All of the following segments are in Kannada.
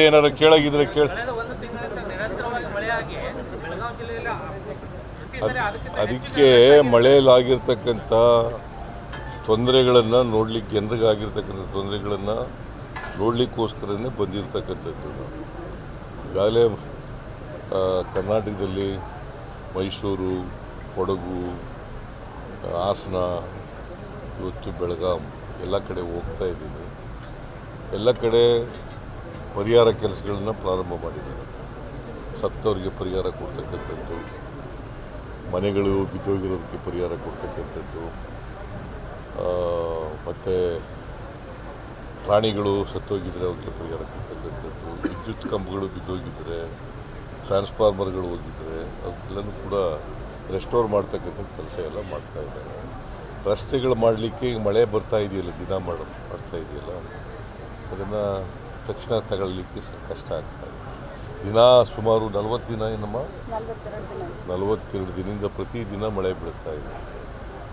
ಏನಾರು ಕೇಳಾಗಿದ್ರೆ ಕೇಳಿ ಅದಕ್ಕೆ ಮಳೆಯಲ್ಲಾಗಿರ್ತಕ್ಕಂಥ ತೊಂದರೆಗಳನ್ನು ನೋಡ್ಲಿಕ್ಕೆ ಜನರಿಗೆ ಆಗಿರ್ತಕ್ಕಂಥ ತೊಂದರೆಗಳನ್ನು ನೋಡಲಿಕ್ಕೋಸ್ಕರನೇ ಬಂದಿರತಕ್ಕಂಥದ್ದು. ಈಗಾಗಲೇ ಕರ್ನಾಟಕದಲ್ಲಿ ಮೈಸೂರು ಕೊಡಗು ಹಾಸನ ಇವತ್ತು ಬೆಳಗಾಂ ಎಲ್ಲ ಕಡೆ ಹೋಗ್ತಾ ಇದ್ದೀನಿ. ಎಲ್ಲ ಕಡೆ ಪರಿಹಾರ ಕೆಲಸಗಳನ್ನು ಪ್ರಾರಂಭ ಮಾಡಿದ್ದಾರೆ. ಸತ್ತವರಿಗೆ ಪರಿಹಾರ ಕೊಡ್ತಕ್ಕಂಥದ್ದು, ಮನೆಗಳು ಬಿದ್ದೋಗಿರೋದಕ್ಕೆ ಪರಿಹಾರ ಕೊಡ್ತಕ್ಕಂಥದ್ದು ಮತ್ತು ಪ್ರಾಣಿಗಳು ಸತ್ತೋಗಿದ್ದರೆ ಅವಕ್ಕೆ ಪರಿಹಾರ ಕೊಡ್ತಕ್ಕಂಥದ್ದು, ವಿದ್ಯುತ್ ಕಂಬಗಳು ಬಿದ್ದೋಗಿದ್ದರೆ ಟ್ರಾನ್ಸ್ಫಾರ್ಮರ್ಗಳು ಹೋಗಿದ್ದರೆ ಅದಕ್ಕೆಲ್ಲನೂ ಕೂಡ ರೆಸ್ಟೋರ್ ಮಾಡ್ತಕ್ಕಂಥ ಕೆಲಸ ಎಲ್ಲ ಮಾಡ್ತಾ ಇದ್ದಾರೆ. ರಸ್ತೆಗಳು ಮಾಡಲಿಕ್ಕೆ ಈಗ ಮಳೆ ಬರ್ತಾ ಇದೆಯಲ್ಲ, ದಿನ ಮಾಡ, ಮಾಡ್ತಾ ಇದೆಯಲ್ಲ, ಅದನ್ನು ತಕ್ಷಣ ತಗೊಳ್ಳಿಕ್ಕೆ ಕಷ್ಟ ಆಗ್ತಾ ಇದೆ. ದಿನ ಸುಮಾರು ನಲವತ್ತು ದಿನ ಏನಮ್ಮ? ನಲ್ವತ್ತೆರಡು ದಿನ. ನಲವತ್ತೆರಡು ದಿನದಿಂದ ಪ್ರತಿದಿನ ಮಳೆ ಬೀಳ್ತಾ ಇದೆ.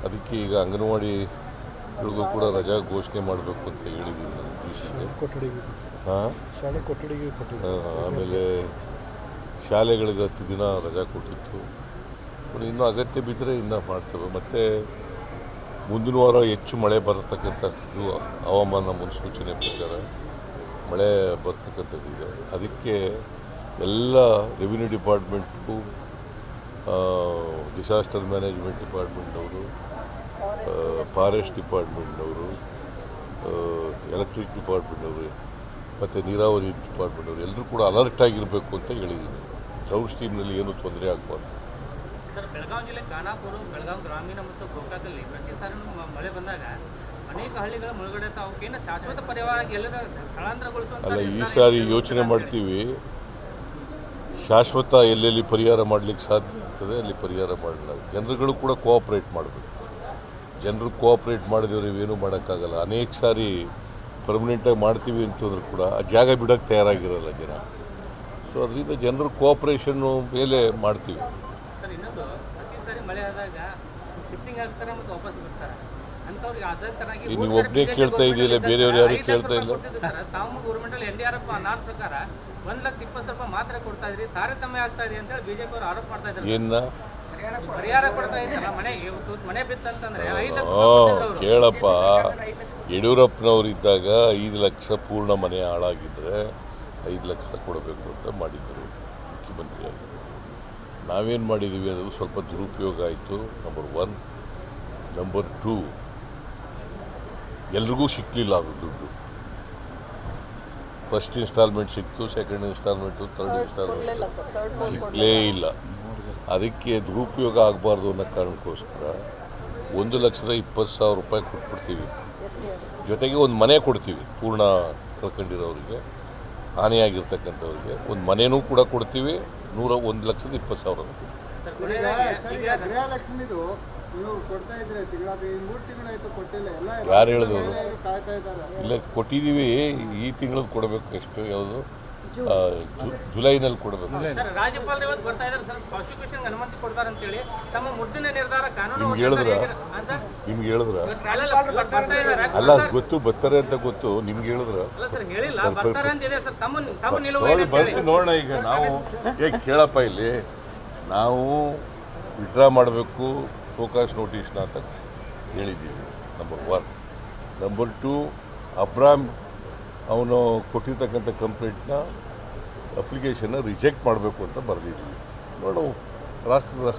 ಅದಕ್ಕೆ ಈಗ ಅಂಗನವಾಡಿಗಳಿಗೂ ಕೂಡ ರಜಾ ಘೋಷಣೆ ಮಾಡಬೇಕು ಅಂತ ಹೇಳಿದ್ದೀನಿ ನಾನು ಡಿ ಸಿಗೆ ಕೊಠಡಿಗೆ. ಹಾಂ? ಶಾಲೆ ಕೊಠಡಿಗೆ ಕೊಟ್ಟಿದ್ದು. ಆಮೇಲೆ ಶಾಲೆಗಳಿಗೆ ಹತ್ತು ದಿನ ರಜಾ ಕೊಟ್ಟಿತ್ತು. ಇನ್ನು ಇನ್ನೂ ಅಗತ್ಯ ಬಿದ್ದರೆ ಇನ್ನೂ ಮಾಡ್ತೇವೆ. ಮತ್ತು ಮುಂದಿನ ವಾರ ಹೆಚ್ಚು ಮಳೆ ಬರತಕ್ಕಂಥದ್ದು ಹವಾಮಾನ ಮುನ್ಸೂಚನೆ ಪ್ರಕಾರ. ಮಳೆ ಬರ್ತಕ್ಕಂಥದ್ದಿದೆ. ಅದಕ್ಕೆ ಎಲ್ಲ ರೆವಿನ್ಯೂ ಡಿಪಾರ್ಟ್ಮೆಂಟು ಡಿಸಾಸ್ಟರ್ ಮ್ಯಾನೇಜ್ಮೆಂಟ್ ಡಿಪಾರ್ಟ್ಮೆಂಟ್ನವರು ಫಾರೆಸ್ಟ್ ಡಿಪಾರ್ಟ್ಮೆಂಟ್ನವರು ಎಲೆಕ್ಟ್ರಿಕ್ ಡಿಪಾರ್ಟ್ಮೆಂಟ್ನವರು ಮತ್ತು ನೀರಾವರಿ ಡಿಪಾರ್ಟ್ಮೆಂಟ್ನವರು ಎಲ್ಲರೂ ಕೂಡ ಅಲರ್ಟ್ ಆಗಿರಬೇಕು ಅಂತ ಹೇಳಿದ್ದೀನಿ. ಡ್ರೌಟ್ ಸ್ಟೀಮ್ನಲ್ಲಿ ಏನೂ ತೊಂದರೆ ಆಗಬಾರ್ದು. ಬೆಳಗಾವಿ ಜಿಲ್ಲೆ ಖಾನಾಪುರ ಬೆಳಗಾವಿ ಗ್ರಾಮೀಣ ಮತ್ತು ಗೋಕಾಕಲ್ಲಿ ಪ್ರತಿ ಸಾರಿ ಮಳೆ ಬಂದಾಗ ಅಲ್ಲ ಈ ಸಾರಿ. ಯೋಚನೆ ಮಾಡ್ತೀವಿ. ಶಾಶ್ವತ ಎಲ್ಲೆಲ್ಲಿ ಪರಿಹಾರ ಮಾಡಲಿಕ್ಕೆ ಸಾಧ್ಯ ಆಗ್ತದೆ ಅಲ್ಲಿ ಪರಿಹಾರ ಮಾಡಲ್ಲ ಜನರುಗಳು ಕೂಡ ಕೋಆಪ್ರೇಟ್ ಮಾಡಬೇಕು. ಜನರು ಕೋಆಪ್ರೇಟ್ ಮಾಡಿದವ್ರು ಇವೇನು ಮಾಡೋಕ್ಕಾಗಲ್ಲ. ಅನೇಕ ಸಾರಿ ಪರ್ಮನೆಂಟಾಗಿ ಮಾಡ್ತೀವಿ ಅಂತಂದ್ರೂ ಕೂಡ ಆ ಜಾಗ ಬಿಡೋಕ್ಕೆ ತಯಾರಾಗಿರಲ್ಲ ಜನ. ಸೊ ಅದರಿಂದ ಜನರು ಕೋಆಪ್ರೇಷನ್ನು ಮೇಲೆ ಮಾಡ್ತೀವಿ. ನೀವು ಒಬ್ಬನೇ ಕೇಳ್ತಾ ಇದೆಯಲ್ಲ, ಬೇರೆಯವರು ಯಾರು ಕೇಳ್ತಾ ಇಲ್ಲ? ಏನ. ಕೇಳಪ್ಪ. ಯಡಿಯೂರಪ್ಪನವರಿದ್ದಾಗ ಐದು ಲಕ್ಷ ಪೂರ್ಣ ಮನೆ ಹಾಳಾಗಿದ್ರೆ ಐದು ಲಕ್ಷ ಕೊಡಬೇಕು ಅಂತ ಮಾಡಿದ್ದರು ಮುಖ್ಯಮಂತ್ರಿಯಾಗಿ. ನಾವೇನು ಮಾಡಿದ್ದೀವಿ ಅದು ಸ್ವಲ್ಪ ದುರುಪಯೋಗ ಆಯಿತು. ನಂಬರ್ ಒನ್ ನಂಬರ್ ಟೂ ಎಲ್ರಿಗೂ ಸಿಕ್ಕಲಿಲ್ಲ ಅದು ದುಡ್ಡು. ಫಸ್ಟ್ ಇನ್ಸ್ಟಾಲ್ಮೆಂಟ್ ಸಿಕ್ತು ಸೆಕೆಂಡ್ ಇನ್ಸ್ಟಾಲ್ಮೆಂಟು ಥರ್ಡ್ ಇನ್ಸ್ಟಾಲ್ಮೆಂಟ್ ಸಿಕ್ಕಲೇ ಇಲ್ಲ. ಅದಕ್ಕೆ ದುರುಪಯೋಗ ಆಗಬಾರ್ದು ಅನ್ನೋ ಕಾರಣಕ್ಕೋಸ್ಕರ ಒಂದು ಲಕ್ಷದ ಇಪ್ಪತ್ತು ಸಾವಿರ ರೂಪಾಯಿ ಕೊಟ್ಬಿಡ್ತೀವಿ. ಜೊತೆಗೆ ಒಂದು ಮನೆ ಕೊಡ್ತೀವಿ ಪೂರ್ಣ ಕಳ್ಕೊಂಡಿರೋರಿಗೆ ಹಾನಿಯಾಗಿರ್ತಕ್ಕಂಥವ್ರಿಗೆ ಒಂದು ಮನೆಯೂ ಕೂಡ ಕೊಡ್ತೀವಿ ನೂರ ಒಂದು ಲಕ್ಷದ ಇಪ್ಪತ್ತು ಸಾವಿರ ಯಾರು ಹೇಳಿದ್ರು? ಇಲ್ಲ ಕೊಟ್ಟಿದ್ದೀವಿ. ಈ ತಿಂಗಳು ಕೊಡಬೇಕು ಎಷ್ಟು ಯಾವುದು? ಜುಲೈನಲ್ಲಿ ಕೊಡಬೇಕು. ಸರ್ ರಾಜ್ಯಪಾಲರು ಇವತ್ತು ಬರ್ತಾ ಇದ್ದಾರೆ. ಸರ್ ಪ್ರಾಸಿಕ್ಯೂಷನ್ ಅನುಮತಿ ಕೊಡ್ತಾರೆ ಅಂತೇಳಿ ತಮ್ಮ ಮುದ್ದಿನ ನಿರ್ಧಾರ ಕಾನೂನು ನಿಮ್ಗೆ ಹೇಳಿದ್ರ? ನಿಮ್ಗೆ ಹೇಳಿದ್ರ? ರಾಜ್ಯಪಾಲರು ಬರ್ತಾ ಇದ್ದಾರೆ. ಅಲ್ಲ ಗೊತ್ತು ಬರ್ತಾರೆ ಅಂತ ಗೊತ್ತು. ನಿಮ್ಗೆ ಹೇಳಿದ್ರ? ಅಲ್ಲ ಸರ್ ಹೇಳಿಲ್ಲ. ಬರ್ತಾರೆ ಅಂತ ಇದೆ. ಸರ್ ತಮ್ಮ ತಮ್ಮ ನಿಲುವು ನೋಡಿ ಏನಂತ ಬರ್ತೀವಿ ನೋಡೋಣ ಈಗ. ನಾವು ಏ ಕೇಳಪ್ಪ ಇಲ್ಲಿ. ನಾವು ವಿಡ್ರಾ ಮಾಡಬೇಕು. ಫೋಕಾಸ್ ನೋಟಿಸ್ನ ಅಂತ ಹೇಳಿದ್ದೀವಿ ನಂಬರ್ ಒನ್ ನಂಬರ್ ಟು ಅಬ್ರಾಮ್ ಅವನು ಕೊಟ್ಟಿರ್ತಕ್ಕಂಥ ಕಂಪ್ಲೇಂಟ್ನ ಅಪ್ಲಿಕೇಶನ್ನ ರಿಜೆಕ್ಟ್ ಮಾಡಬೇಕು ಅಂತ ಬರೆದಿದ್ದೀವಿ. ನೋಡು ರಾಷ್ಟ್ರ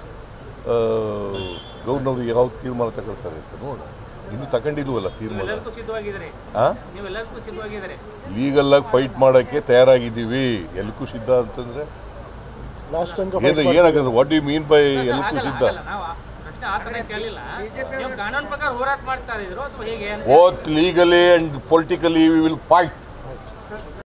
ಗೌರ್ನವರು ಯಾವ ತೀರ್ಮಾನ ತಗೊಳ್ತಾರೆ ಅಂತ ನೋಡು ಇನ್ನು ತಗೊಂಡಿಲ್ವಲ್ಲ ತೀರ್ಮಾನ? ಲೀಗಲ್ಲಾಗಿ ಫೈಟ್ ಮಾಡೋಕ್ಕೆ ತಯಾರಾಗಿದ್ದೀವಿ. ಎಲ್ಲಕ್ಕೂ ಸಿದ್ಧ ಅಂತಂದರೆ? ಲಾಸ್ಟ್ ತನಕ ಏನು ಏನಾಗಂದ್ರೆ ವಾಟ್ ಯು ಮೀನ್ ಬೈ ಎಲ್ಲಕ್ಕೂ ಸಿದ್ಧ? ಆಗಲ್ಲ. Legally and politically will fight